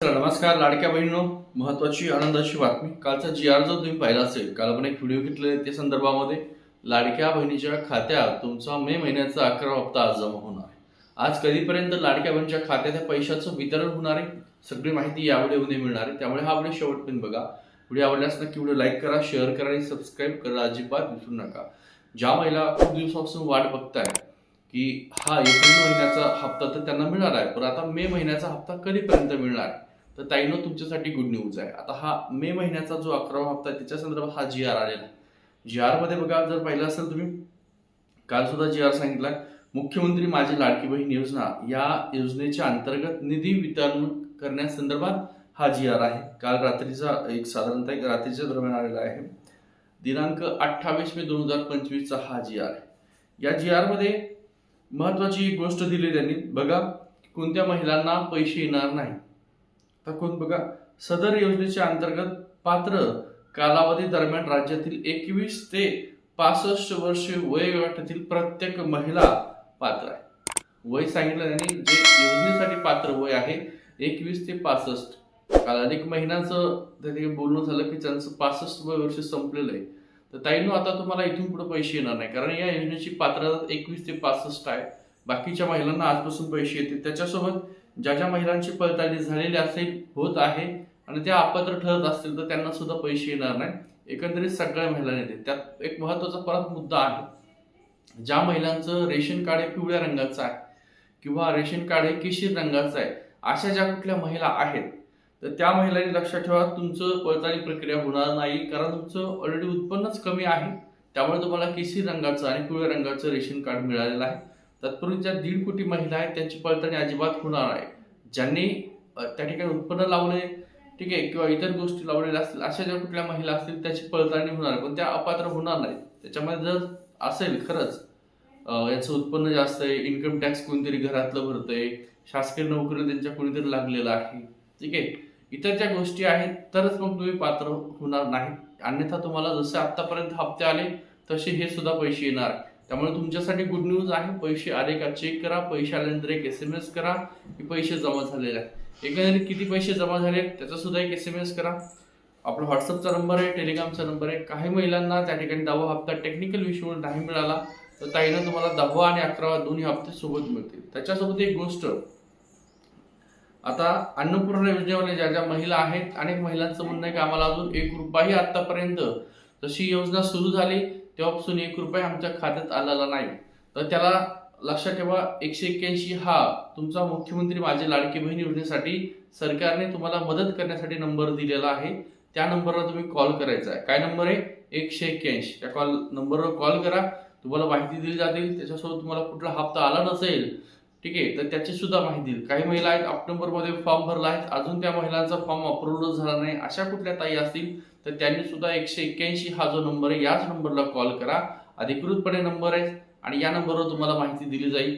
नमस्कार लाडक्या बहिणीनो. महत्वाची आनंदाची बातमी. कालचा जी आर जर तुम्ही पाहिला असेल काल आपण एक व्हिडिओ घेतले त्या संदर्भामध्ये. लाडक्या बहिणीच्या खात्यात तुमचा मे महिन्याचा अकरा हप्ता आज जमा होणार आहे. आज कधीपर्यंत लाडक्या बहिणीच्या खात्यात पैशाचं वितरण होणार आहे? सगळी माहिती या व्हिडिओमध्ये मिळणार आहे. त्यामुळे हा व्हिडिओ शेवटपर्यंत बघा. व्हिडिओ आवडल्यास नक्की व्हिडिओ लाईक करा शेअर करा आणि सबस्क्राईब करा अजिबात विसरू नका. ज्या महिला खूप दिवसापासून वाट बघताय की हा एप्रिल महिन्याचा हप्ता तर त्यांना मिळणार आहे पण आता मे महिन्याचा हप्ता कधीपर्यंत मिळणार आहे? तर ताईनं तुमच्यासाठी गुड न्यूज आहे. आता हा मे महिन्याचा जो अकरावा हप्ता आहे त्याच्या संदर्भात हा जी आर आलेला आहे. जी आरमध्ये बघा जर पाहिलं असेल तुम्ही काल सुद्धा जी आर सांगितलाय मुख्यमंत्री माझी लाडकी बहीण योजना या योजनेच्या अंतर्गत निधी वितरण करण्यासंदर्भात हा जी आर आहे. काल रात्रीचा एक साधारणतः एक रात्रीच्या दरम्यान आलेला आहे. दिनांक अठ्ठावीस मे दोन हजार पंचवीसचा हा जी आर आहे. या जी आरमध्ये महत्त्वाची महत्वाची एक गोष्ट दिली त्यांनी. बघा कोणत्या महिलांना पैसे येणार नाही? तर कोण बघा सदर योजनेच्या अंतर्गत पात्र कालावधी दरम्यान राज्यातील एकवीस ते पासष्ट वर्ष वयोगटातील प्रत्येक महिला पात्र आहे. वय सांगितलं त्यांनी जे योजनेसाठी पात्र वय आहे एकवीस ते पासष्ट. काल अनेक महिन्याचं त्याने बोलणं झालं की त्यांचं पासष्ट वय वर्ष संपलेलं आहे. तर ताईनो आता तुम्हाला इथून पुढे पैसे येणार नाही कारण या योजनेची पात्रता एकवीस ते पासष्ट आहे. बाकीच्या महिलांना आजपासून पैसे येतील. त्याच्यासोबत ज्या ज्या महिलांची पडताळणी झालेली असेल होत आहे आणि त्या अपात्र ठरत असतील तर त्यांना सुद्धा पैसे येणार नाही. एकंदरीत सगळ्या महिलांना येते त्यात एक महत्त्वाचा परत मुद्दा आहे. ज्या महिलांचं रेशन कार्ड हे पिवळ्या रंगाचं आहे किंवा रेशन कार्ड हे केशीर रंगाचं आहे अशा ज्या कुठल्या महिला आहेत तर त्या महिलांनी लक्षात ठेवा तुमचं पडताळणी प्रक्रिया होणार नाही कारण तुमचं ऑलरेडी उत्पन्नच कमी आहे. त्यामुळे तुम्हाला केशरी रंगाचं आणि पिवळ्या रंगाचं रेशन कार्ड मिळालेलं आहे. तत्पूर्वी ज्या दीड कोटी महिला आहेत त्यांची पडताळणी अजिबात होणार आहे ज्यांनी त्या ठिकाणी उत्पन्न लावले ठीक आहे किंवा इतर गोष्टी लावलेल्या असतील अशा ज्या कुठल्या महिला असतील त्याची पडताळणी होणार पण त्या अपात्र होणार नाही त्याच्यामध्ये जर असेल खरंच याचं उत्पन्न जास्त आहे इन्कम टॅक्स कोणीतरी घरातलं भरतंय शासकीय नोकरीला त्यांच्या कोणीतरी लागलेलं आहे ठीक आहे. इतर ज्या गोष्टी आहेत तरच मग तुम्ही पात्र होणार नाही अन्यथा तुम्हाला जसे आतापर्यंत हप्ते आले तसे हे सुद्धा पैसे येणार. त्यामुळे तुमच्यासाठी गुड न्यूज आहे. पैसे आले का चेक करा. पैसे आल्यानंतर एक एस एम एस करा की पैसे जमा झालेले आहेत. एकंदरीत किती पैसे जमा झाले त्याचा सुद्धा एक एस एम एस करा. आपला व्हॉट्सअपचा नंबर आहे टेलिग्रामचा नंबर आहे. काही महिलांना त्या ठिकाणी दहावा हप्ता टेक्निकल विषयावर नाही मिळाला. तर ताईनं तुम्हाला दहावा आणि अकरावा दोन्ही हप्ते सोबत मिळतील. त्याच्यासोबत एक गोष्ट. आता अन्नपूर्णा योजनेमध्ये ज्या ज्या महिला आहेत अनेक महिलांचं म्हणणं आहे की आम्हाला अजून एक रुपयाही आतापर्यंत जशी योजना सुरू झाली तेव्हापासून एक रुपया आमच्या खात्यात आलेला नाही. तर त्याला लक्षात ठेवा एकशे एक्क्याऐंशी हा तुमचा मुख्यमंत्री माझी लाडकी बहीण योजनेसाठी सरकारने तुम्हाला मदत करण्यासाठी नंबर दिलेला आहे. त्या नंबरला तुम्ही कॉल करायचा आहे. काय नंबर आहे? एकशे एक्क्याऐंशी. त्या कॉल नंबरवर कॉल करा. तुम्हाला माहिती दिली जातील. त्याच्यासोबत तुम्हाला कुठला हप्ता आला नसेल ठीक आहे? तर त्याची सुद्धा माहिती देईल. काही महिला आहेत ऑक्टोबरमध्ये फॉर्म भरला आहे अजून त्या महिलांचा फॉर्म अप्रूव्ह झाला नाही. अशा कुठल्या ताई असतील तर त्यांनी सुद्धा एकशे एक्क्याऐंशी हा जो नंबर आहे याच नंबरला कॉल करा. अधिकृतपणे नंबर आहे आणि या नंबरवर तुम्हाला माहिती दिली जाईल.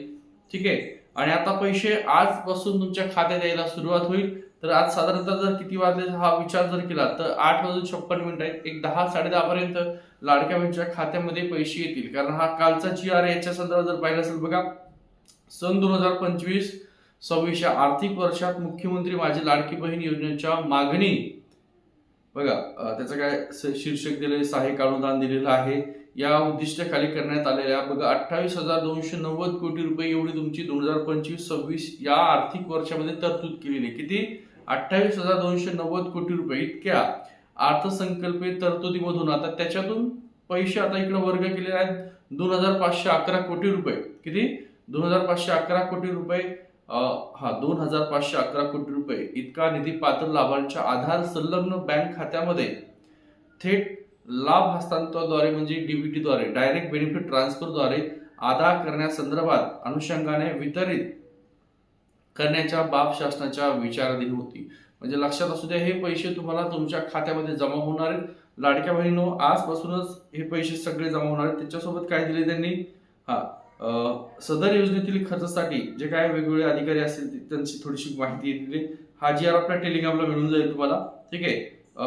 ठीक आहे? आणि आता पैसे आजपासून तुमच्या खात्यात यायला सुरुवात होईल. तर आज साधारणतः जर किती वाजले हा विचार जर केला तर आठ वाजून छप्पन मिनिट आहेत. एक दहा साडे पर्यंत लाडक्या बहिणीच्या खात्यामध्ये पैसे येतील. कारण हा कालचा जी आर याच्या संदर्भात जर पाहिलं असेल बघा सन दोन हजार पंचवीस सव्वीसच्या आर्थिक वर्षात मुख्यमंत्री माझी लाडकी बहीण योजनेच्या मागणी बघा त्याचं काय शीर्षक दिले सहाय्यक अनुदान दिलेलं आहे. या उद्दिष्टाखाली करण्यात आलेल्या बघा अठ्ठावीस हजार दोनशे नव्वद कोटी रुपये एवढी तुमची दोन हजार पंचवीस सव्वीस या आर्थिक वर्षामध्ये तरतूद केलेली. आहे. किती? अठ्ठावीस हजार दोनशे नव्वद कोटी रुपये इतक्या अर्थसंकल्पे तरतुदीमधून. आता त्याच्यातून पैसे आता इकडे वर्ग केलेले आहेत दोन हजार पाचशे अकरा कोटी रुपये. किती? दोन हजार पाचशे अकरा कोटी रुपये हा दोन हजार पाचशे अकरा कोटी रुपये इतका निधी पात्र लाभांच्या आधार संलग्न बँक खात्यामध्ये थेट लाभ हस्तांतराद्वारे म्हणजे डीबीटीद्वारे डायरेक्ट बेनिफिट ट्रान्सफरद्वारे अदा करण्यासंदर्भात अनुषंगाने वितरित करण्याच्या बाब शासनाच्या विचाराधीन होती. म्हणजे लक्षात असू द्या हे पैसे तुम्हाला तुमच्या खात्यामध्ये जमा होणार आहेत. लाडक्या बहिणीनो आजपासूनच हे पैसे सगळे जमा होणार आहेत. त्याच्यासोबत काय दिले त्यांनी? हा सदर योजनेतील खर्चासाठी जे काय वेगवेगळे अधिकारी असतील त्यांची थोडीशी माहिती दिली हा जी आर आपल्या टेलिग्रामला मिळून जाईल तुम्हाला. ठीक आहे?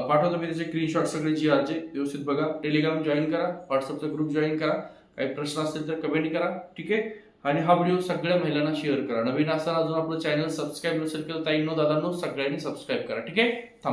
पाठवतो मी त्याचे स्क्रीनशॉट सगळे जी आरचे व्यवस्थित बघा. टेलिग्राम जॉईन करा. व्हॉट्सअपचा ग्रुप जॉईन करा. काही प्रश्न असतील तर कमेंट करा. ठीक आहे? आणि हा व्हिडिओ सगळ्या महिलांना शेअर करा. नवीन असताना अजून आपलं चॅनल सबस्क्राईब नसेल केलं ताईंनो दादांनो सगळ्यांनी सबस्क्राईब करा. ठीक आहे?